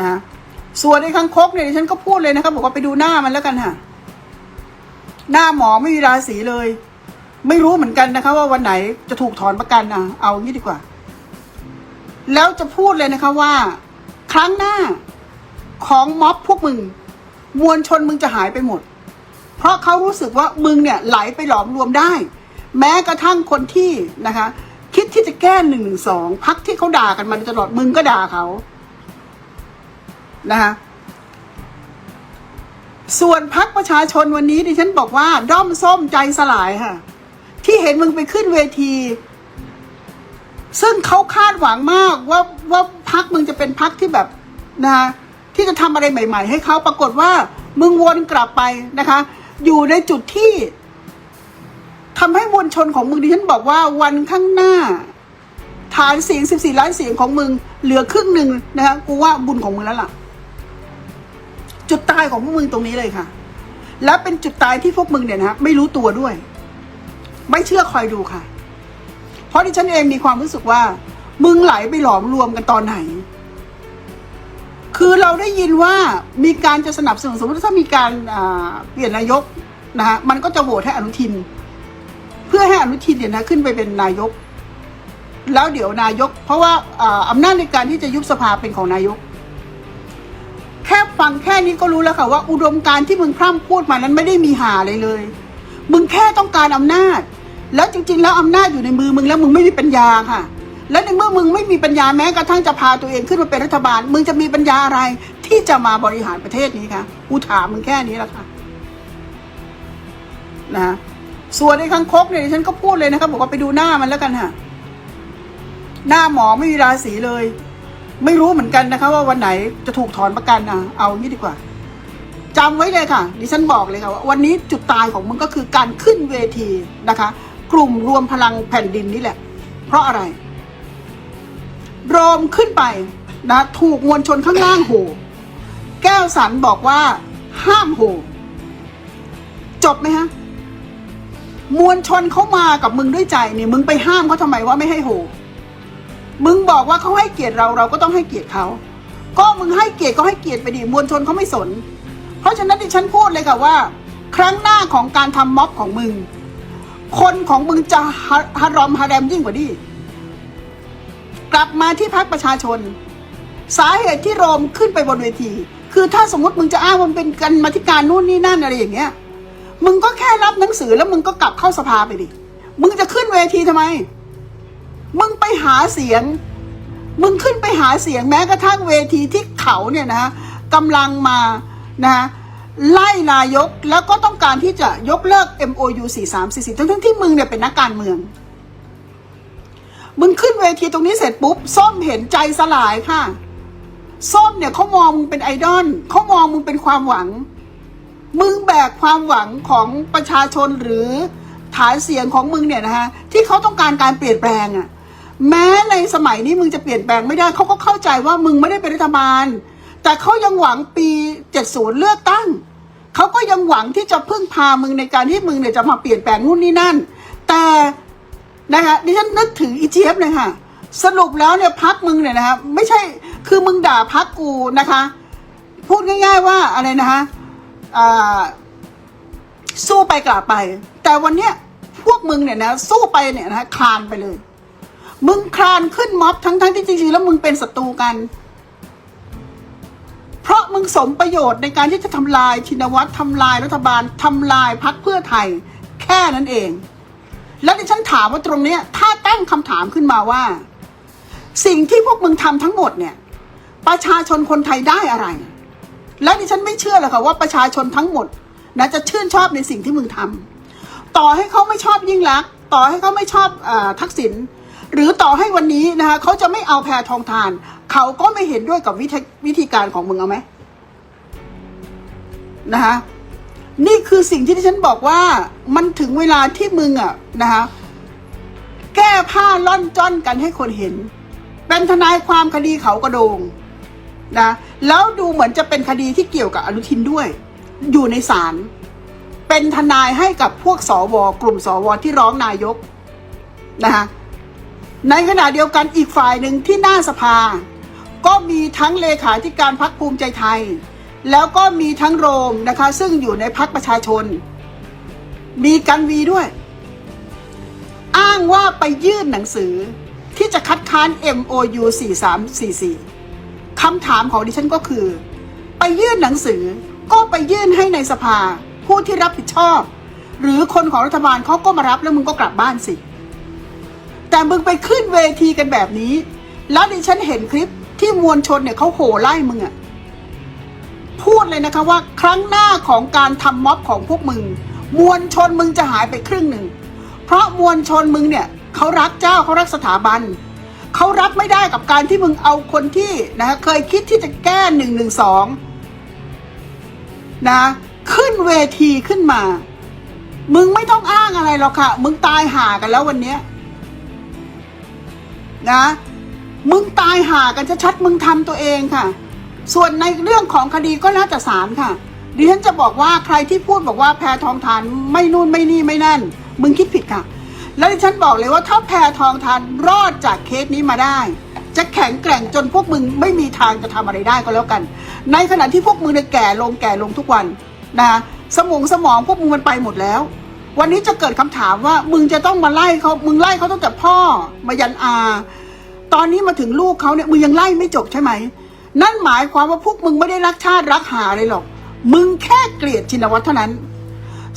นะส่วนในคังคกเนี่ยดิฉันก็พูดเลยนะครับบอกว่าไปดูหน้ามันแล้วกันค่ะหน้าหมอไม่มีราศีเลย ไม่รู้เหมือนกันนะคะ ว่าวันไหนจะถูกถอนประกันอะเอางี้ดีกว่า แล้วจะพูดเลยนะคะว่า ครั้งหน้าของม็อบพวกมึง มวลชนมึงจะหายไปหมด เพราะเขารู้สึกว่ามึงเนี่ยไหลไปหลอมรวมได้ แม้กระทั่งคนที่นะคะ คิดที่จะแก้หนึ่งหนึ่งสองพักที่เขาด่ากันมาตลอดมึงก็ด่าเขา นะคะส่วนพักประชาชนวันนี้ดิฉันบอกว่า ด้อมส้มใจสลายค่ะ ที่เห็นมึงไปขึ้นเวที ซึ่งเขาคาดหวังมากว่าว่าพักมึงจะเป็นพักที่แบบนะะที่จะทำอะไรใหม่ ๆ ให้เขาปรากฏว่า มึงวนกลับไปนะคะ อยู่ในจุดที่ทำให้มวลชนของมึงดิฉันบอกว่าวันข้างหน้า ฐานเสียง 14 ล้านเสียงของมึงเหลือครึ่งหนึ่งนะคะกูว่าบุญของมึงแล้วล่ะ จุดตายของพวกมึงตรงนี้เลยค่ะ และเป็นจุดตายที่พวกมึงเนี่ยนะไม่รู้ตัวด้วย ไม่เชื่อคอยดูค่ะ เพราะดิฉันเองมีความรู้สึกว่า มึงไหลไปหลอมรวมกันตอนไหน คือเราได้ยินว่ามีการจะสนับสนุนสมมติถ้ามีการเปลี่ยนนายกนะฮะมันก็จะโหวตให้อนุทิน เพื่อให้อนุทินเนี่ยนะขึ้นไปเป็นนายก แล้วเดี๋ยวนายก เพราะว่าออำนาจในการที่จะยุบสภาเป็นของนายก ฟังแค่นี้ก็รู้แล้วค่ะว่าอุดมการที่มึงพร่ำพูดมานั้นไม่ได้มีหาอะไรเลย มึงแค่ต้องการอำนาจ แล้วจริง ๆ แล้วอำนาจอยู่ในมือมึงแล้วมึงไม่มีปัญญาค่ะ และในเมื่อมึงไม่มีปัญญาแม้กระทั่งจะพาตัวเองขึ้นมาเป็นรัฐบาล มึงจะมีปัญญาอะไร ที่จะมาบริหารประเทศนี้คะกูถามมึงแค่นี้แหละค่ะนะฮะส่วนในคังคกเนี่ยฉันก็พูดเลยนะครับบอกว่าไปดูหน้ามันแล้วกันค่ะ หน้าหมอไม่มีราศีเลย ไม่รู้เหมือนกันนะคะว่าวันไหนจะถูกถอนประกันอะเอางี้ดีกว่าจำไว้เลยค่ะ ดิฉันบอกเลยค่ะว่าวันนี้จุดตายของมึงก็คือการขึ้นเวทีนะคะ กลุ่มรวมพลังแผ่นดินนี่แหละ เพราะอะไร โรมขึ้นไปนะ ถูกมวลชนข้างล่างโห แก้วสันบอกว่า ห้ามโห จบไหมฮะมวลชนเขามากับมึงด้วยใจเนี่ยมึงไปห้ามเขาทำไมว่าไม่ให้โห มึงบอกว่าเขาให้เกียรติเราเราก็ต้องให้เกียรติเขา ก็มึงให้เกียรติก็ให้เกียรติไปดิมวลชนเขาไม่สน เพราะฉะนั้นดิฉันพูดเลยค่ะว่า ครั้งหน้าของการทำม็อบของมึง คนของมึงจะฮารอมฮาแรมยิ่งกว่านี้กลับมาที่พักประชาชน สาเหตุที่โรมขึ้นไปบนเวที คือถ้าสมมติมึงจะอ้างมึงเป็นกันมาธิการนู่นนี่นั่นอะไรอย่างเงี้ยมึงก็แค่รับหนังสือแล้วมึงก็กลับเข้าสภาไปดิมึงจะขึ้นเวทีทำไม มึงไปหาเสียง มึงขึ้นไปหาเสียงแม้กระทั่งเวทีที่เขาเนี่ยนะกำลังมานะไล่นายกแล้วก็ต้องการที่จะยกเลิก MOU 4340ทั้งทั้งที่มึงเนี่ยเป็นนักการเมือง มึงขึ้นเวทีตรงนี้เสร็จปุ๊บ ส้มเห็นใจสลายค่ะ ส้มเนี่ยเขามองมึงเป็นไอดอลเขามองมึงเป็นความหวัง มึงแบกความหวังของประชาชนหรือฐานเสียงของมึงเนี่ยนะฮะที่เขาต้องการการเปลี่ยนแปลงอะ่ะ แม้ในสมัยนี้มึงจะเปลี่ยนแปลงไม่ได้เขาก็เข้าใจว่ามึงไม่ได้เป็นรัฐบาล แต่เขายังหวังปี 70 เลือกตั้งเขาก็ยังหวังที่จะพึ่งพามึงในการที่มึงเนี่ยจะมาเปลี่ยนแปลงนู่นนี่นั่น แต่นะคะดิฉันนึกถึงอีเจี๊ยบเลยค่ะสรุปแล้วเนี่ยพักมึงเนี่ยนะคะไม่ใช่คือมึงด่าพักกูนะคะ พูดง่าย ๆว่าอะไรนะคะสู้ไปกลับไป แต่วันเนี้ยพวกมึงเนี่ยนะสู้ไปเนี่ยนะคลานไปเลย มึงคลานขึ้นม็อบทั้งทั้งๆที่จริงๆแล้วมึงเป็นศัตรูกัน เพราะมึงสมประโยชน์ในการที่จะทำลายชินวัตรทำลายรัฐบาลทำลายพักเพื่อไทย แค่นั้นเอง แล้วดิฉันถามว่าตรงเนี้ย ถ้าตั้งคำถามขึ้นมาว่า สิ่งที่พวกมึงทำทั้งหมดเนี่ย ประชาชนคนไทยได้อะไร แล้วดิฉันไม่เชื่อเลยค่ะว่าประชาชนทั้งหมดนะจะชื่นชอบในสิ่งที่มึงทำต่อให้เขาไม่ชอบยิ่งลักษณ์ต่อให้เขาไม่ชอบอทักษิณ หรือต่อให้วันนี้นะคะเขาจะไม่เอาแพรทองทาน เขาก็ไม่เห็นด้วยกับวิธีวิธีการของมึงเอาไหมนะคะนี่คือสิ่งที่ดิฉันบอกว่ามันถึงเวลาที่มึงอะนะคะแก้ผ้าล่อนจ้อนกันให้คนเห็น เป็นทนายความคดีเขากระโดงนะแล้วดูเหมือนจะเป็นคดีที่เกี่ยวกับอนุทินด้วย อยู่ในศาลเป็นทนายให้กับพวกสวกลุ่มสวที่ร้องนายกนะคะ ในขณะเดียวกันอีกฝ่ายหนึ่งที่หน้าสภา ก็มีทั้งเลขาธิการพักภูมิใจไทย แล้วก็มีทั้งโรมนะคะซึ่งอยู่ในพักประชาชน มีกันวีด้วย อ้างว่าไปยื่นหนังสือที่จะคัดค้าน MOU 4344คำถามของดิฉันก็คือ ไปยื่นหนังสือก็ไปยื่นให้ในสภา ผู้ที่รับผิดชอบ หรือคนของรัฐบาลเขาก็มารับแล้วมึงก็กลับบ้านสิ แต่มึงไปขึ้นเวทีกันแบบนี้ แล้วดิฉันเห็นคลิปที่มวลชนเนี่ยเขาโห่ไล่มึงอะพูดเลยนะคะว่าครั้งหน้าของการทำม็อบของพวกมึง มวลชนมึงจะหายไปครึ่งหนึ่ง เพราะมวลชนมึงเนี่ยเขารักเจ้าเขารักสถาบันเขารับไม่ได้กับการที่มึงเอาคนที่นะเคยคิดที่จะแก้หนึ่งหนึ่งสองนะขึ้นเวทีขึ้นมา มึงไม่ต้องอ้างอะไรหรอกค่ะ มึงตายห่ากันแล้ววันเนี้ย นะ มึงตายห่ากันชัดๆมึงทำตัวเองค่ะ ส่วนในเรื่องของคดีก็แล้วแต่ศาลค่ะดิฉันจะบอกว่าใครที่พูดบอกว่าแพทองทานไม่นู่นไม่นี่ไม่นั่น มึงคิดผิดค่ะ แล้วดิฉันบอกเลยว่าถ้าแพทองทานรอดจากเคสนี้มาได้ จะแข็งแกร่งจนพวกมึงไม่มีทางจะทำอะไรได้ก็แล้วกัน ในขณะที่พวกมึงเนี่ยแก่ลงแก่ลงทุกวันนะสมองสมองพวกมึงมันไปหมดแล้ว วันนี้จะเกิดคำถามว่า มึงจะต้องมาไล่เขามึงไล่เขาตั้งแต่พ่อมายันอา ตอนนี้มาถึงลูกเขาเนี่ยมึงยังไล่ไม่จบใช่ไหม นั่นหมายความว่าพวกมึงไม่ได้รักชาติรักหาเลยหรอก มึงแค่เกลียดชินวัตรเท่านั้น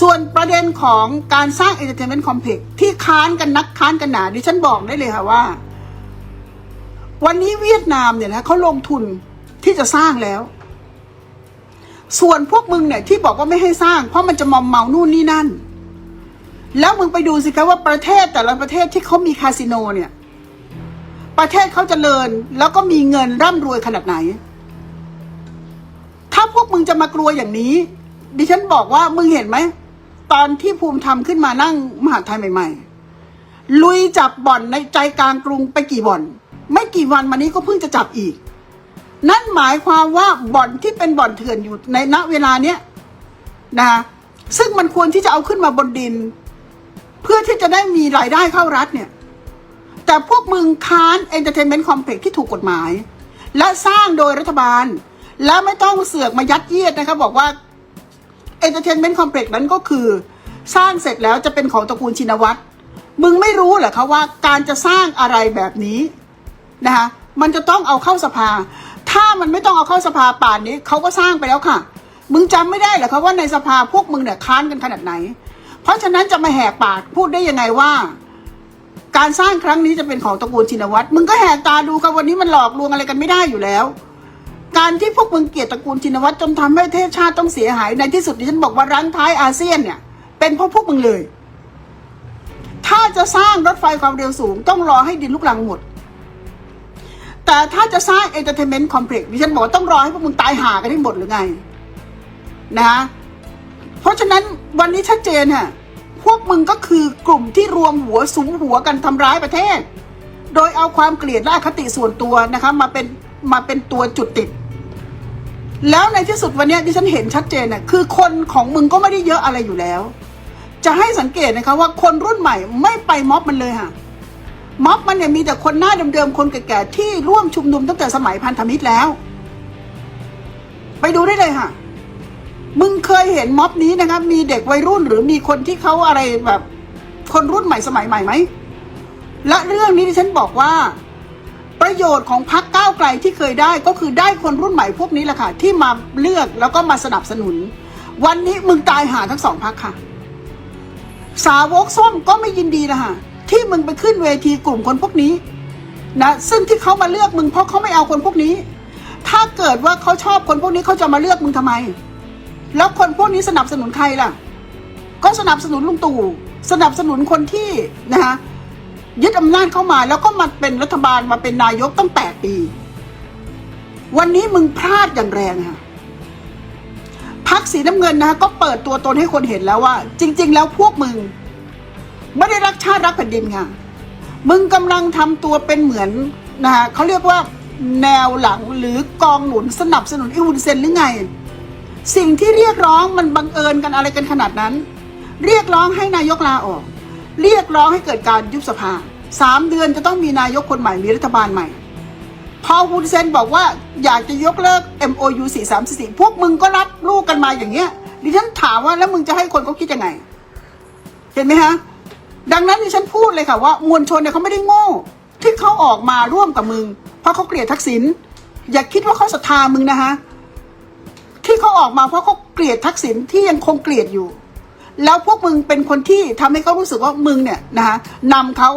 ส่วนประเด็นของการสร้าง Entertainment Complex ที่ค้านกันนักค้านกันหนาดิฉันบอกได้เลยค่ะว่า วันนี้เวียดนามเนี่ยนะเขาลงทุนที่จะสร้างแล้ว ส่วนพวกมึงเนี่ยที่บอกว่าไม่ให้สร้าง เพราะมันจะมอมเมานู่นนี่นั่น แล้วมึงไปดูสิคะว่าประเทศแต่ละประเทศที่เขามีคาสิโนเนี่ย ประเทศเขาเจริญแล้วก็มีเงินร่ำรวยขนาดไหน ถ้าพวกมึงจะมากลัวอย่างนี้ ดิฉันบอกว่ามึงเห็นไหม ตอนที่ภูมิธรรมขึ้นมานั่งมหาไทยใหม่ ๆ ลุยจับบ่อนในใจกลางกรุงไปกี่บ่อน ไม่กี่วันมานี้ก็เพิ่งจะจับอีก นั่นหมายความว่าบ่อนที่เป็นบ่อนเถื่อนอยู่ในณเวลาเนี้ยนะซึ่งมันควรที่จะเอาขึ้นมาบนดิน เพื่อที่จะได้มีรายได้เข้ารัฐเนี่ย แต่พวกมึงค้าน Entertainment Complex ที่ถูกกฎหมาย และสร้างโดยรัฐบาล และไม่ต้องเสือกมายัดเยียดนะครับบอกว่า Entertainment Complex นั้นก็คือ สร้างเสร็จแล้วจะเป็นของตระกูลชินวัตรมึงไม่รู้เหรอคะว่าการจะสร้างอะไรแบบนี้นะคะมันจะต้องเอาเข้าสภา ถ้ามันไม่ต้องเอาเข้าสภาป่านนี้เขาก็สร้างไปแล้วค่ะ มึงจำไม่ได้เหรอคะว่าในสภาพวกมึงเนี่ยค้านกันขนาดไหน ราะฉะนั้นจะมาแหกปากพูดได้ยังไงว่า การสร้างครั้งนี้จะเป็นของตระกูลชินวัตรมึงก็แหกตาดูกันวันนี้มันหลอกลวงอะไรกันไม่ได้อยู่แล้ว การที่พวกมึงเกลียดตระกูลชินวัตรจนทำให้ประเทศชาติต้องเสียหายในที่สุดดิฉันบอกว่ารั้งท้ายอาเซียนเนี่ย เป็นเพราะพวกมึงเลย ถ้าจะสร้างรถไฟความเร็วสูง ต้องรอให้ดินลุกลังหมดแต่ถ้าจะสร้างเอนเตอร์เทนเมนต์คอมเพล็กซ์ดิฉันบอกต้องรอให้พวกมึงตายหากันให้หมดหรือไงนะเพราะฉะนั้นวันนี้ชัดเจนฮะ พวกมึงก็คือกลุ่มที่รวมหัวสุมหัวกันทำร้ายประเทศ โดยเอาความเกลียดและอคติส่วนตัวนะคะมาเป็นมาเป็นตัวจุดติด แล้วในที่สุดวันนี้ที่ฉันเห็นชัดเจนน่ะคือคนของมึงก็ไม่ได้เยอะอะไรอยู่แล้ว จะให้สังเกตนะคะว่าคนรุ่นใหม่ไม่ไปม็อบมันเลยค่ะม็อบมันเนี่ยมีแต่คนหน้าเดิมๆคนแก่ๆที่ร่วมชุมนุมตั้งแต่สมัยพันธมิตรแล้ว ไปดูได้เลยค่ะ มึงเคยเห็นม็อบนี้นะครับ มีเด็กวัยรุ่นหรือมีคนที่เขาอะไรแบบ คนรุ่นใหม่สมัยใหม่ไหมและเรื่องนี้ที่ฉันบอกว่า ประโยชน์ของพรรคก้าวไกลที่เคยได้ก็คือได้คนรุ่นใหม่พวกนี้แหละค่ะ ที่มาเลือกแล้วก็มาสนับสนุน วันนี้มึงตายหาทั้งสองพรรคค่ะ สาวกส้มก็ไม่ยินดีนะฮะที่มึงไปขึ้นเวทีกลุ่มคนพวกนี้นะซึ่งที่เขามาเลือกมึงเพราะเขาไม่เอาคนพวกนี้ ถ้าเกิดว่าเขาชอบคนพวกนี้เขาจะมาเลือกมึงทำไม แล้วคนพวกนี้สนับสนุนใครล่ะ ก็สนับสนุนลุงตู่สนับสนุนคนที่นะฮะยึดอำนาจเข้ามาแล้วก็มาเป็นรัฐบาลมาเป็นนายกตั้งแปดปี วันนี้มึงพลาดอย่างแรงค่ะพักสีน้ำเงินนะก็เปิดตัวตนให้คนเห็นแล้วว่า จริง ๆ แล้วพวกมึง ไม่ได้รักชาติรักแผ่นดินค่ะ มึงกำลังทำตัวเป็นเหมือนนะฮะเขาเรียกว่าแนวหลังหรือกองหนุนสนับสนุนอิวุนเซนหรือไง สิ่งที่เรียกร้องมันบังเอิญกันอะไรกันขนาดนั้น เรียกร้องให้นายกลาออก เรียกร้องให้เกิดการยุบสภาสามเดือนจะต้องมีนายกคนใหม่มีรัฐบาลใหม่ พอฮุนเซนบอกว่าอยากจะยกเลิก MOU 4 3 4พวกมึงก็รับลูกกันมาอย่างเงี้ยดิฉันถามว่าแล้วมึงจะให้คนเขาคิดยังไง เห็นไหมฮะ ดังนั้นดิฉันพูดเลยค่ะว่ามวลชนเนี่ยเขาไม่ได้โง่ ที่เขาออกมาร่วมกับมึง เพราะเขาเกลียดทักษิณอย่าคิดว่าเขาศรัทธามึงนะคะเออกมาเพราะเขาเกลียดทักษิณที่ยังคงเกลียดอยู่ แล้วพวกมึงเป็นคนที่ทำให้เขารู้สึกว่ามึงเนี่ยนะคะนำเขา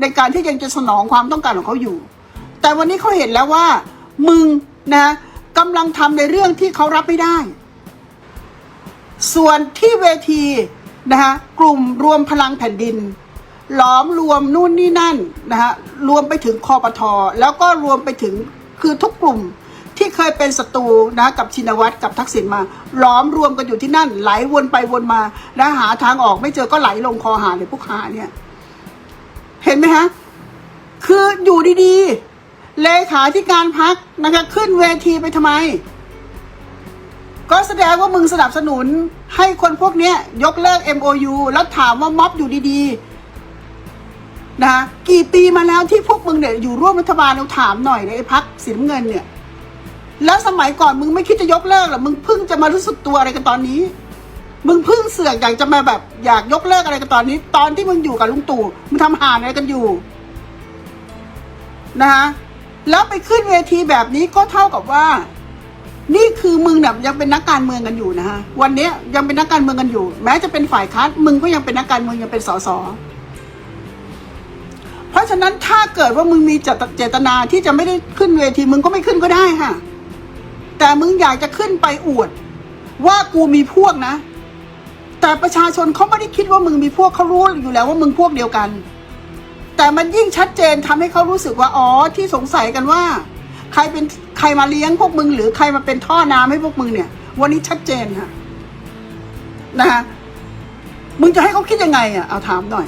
ในการที่ยังจะสนองความต้องการของเขาอยู่ แต่วันนี้เขาเห็นแล้วว่า มึงนะกำลังทำในเรื่องที่เขารับไม่ได้ ส่วนที่เวทีนะคะกลุ่มรวมพลังแผ่นดินหลอมรวมนู่นนี่นั่นนะคะรวมไปถึงคอปทอแล้วก็รวมไปถึงคือทุกกลุ่ม ที่เคยเป็นศัตรูนะกับชินวัตรกับทักษิณมา ล้อมรวมกันอยู่ที่นั่น ไหลวนไปวนมาแล้วหาทางออกไม่เจอก็ไหลลงคอหาเลยพวกหาเนี่ย เห็นไหมฮะ คืออยู่ดีๆ เลขาธิการพักนะคะขึ้นเวทีไปทำไม ก็แสดงว่ามึงสนับสนุนให้คนพวกเนี้ยยกเลิก MOU แล้วถามว่าม็อบอยู่ดีๆนะกี่ปีมาแล้วที่พวกมึงเนี่ยอยู่ร่วมรัฐบาลเราถามหน่อยในพักสีน้ำเงินเนี่ย แล้วสมัยก่อนมึงไม่คิดจะยกเลิกหรอมึงเพิ่งจะมารู้สึกตัวอะไรกันตอนนี้ มึงเพิ่งเสือกอยากจะมาแบบอยากยกเลิกอะไรกันตอนนี้ ตอนที่มึงอยู่กับลุงตู่มึงทำหาอะไรกันอยู่นะฮะแล้วไปขึ้นเวทีแบบนี้ก็เท่ากับว่า นี่คือมึงเนี่ยยังเป็นนักการเมืองกันอยู่นะฮะวันนี้ยังเป็นนักการเมืองกันอยู่ แม้จะเป็นฝ่ายค้านมึงก็ยังเป็นนักการเมืองยังเป็นสสเพราะฉะนั้นถ้าเกิดว่ามึงมีเจตเจตนาที่จะไม่ได้ขึ้นเวทีมึงก็ไม่ขึ้นก็ได้ค่ะ แต่มึงอยากจะขึ้นไปอวด ว่ากูมีพวกนะ แต่ประชาชนเขาไม่ได้คิดว่ามึงมีพวกเขารู้อยู่แล้วว่ามึงพวกเดียวกัน แต่มันยิ่งชัดเจนทำให้เขารู้สึกว่าอ๋อที่สงสัยกันว่า ใครเป็นใครมาเลี้ยงพวกมึง หรือใครมาเป็นท่อน้ำให้พวกมึงเนี่ย วันนี้ชัดเจนค่ะนะฮะมึงจะให้เขาคิดยังไงอะเอาถามหน่อย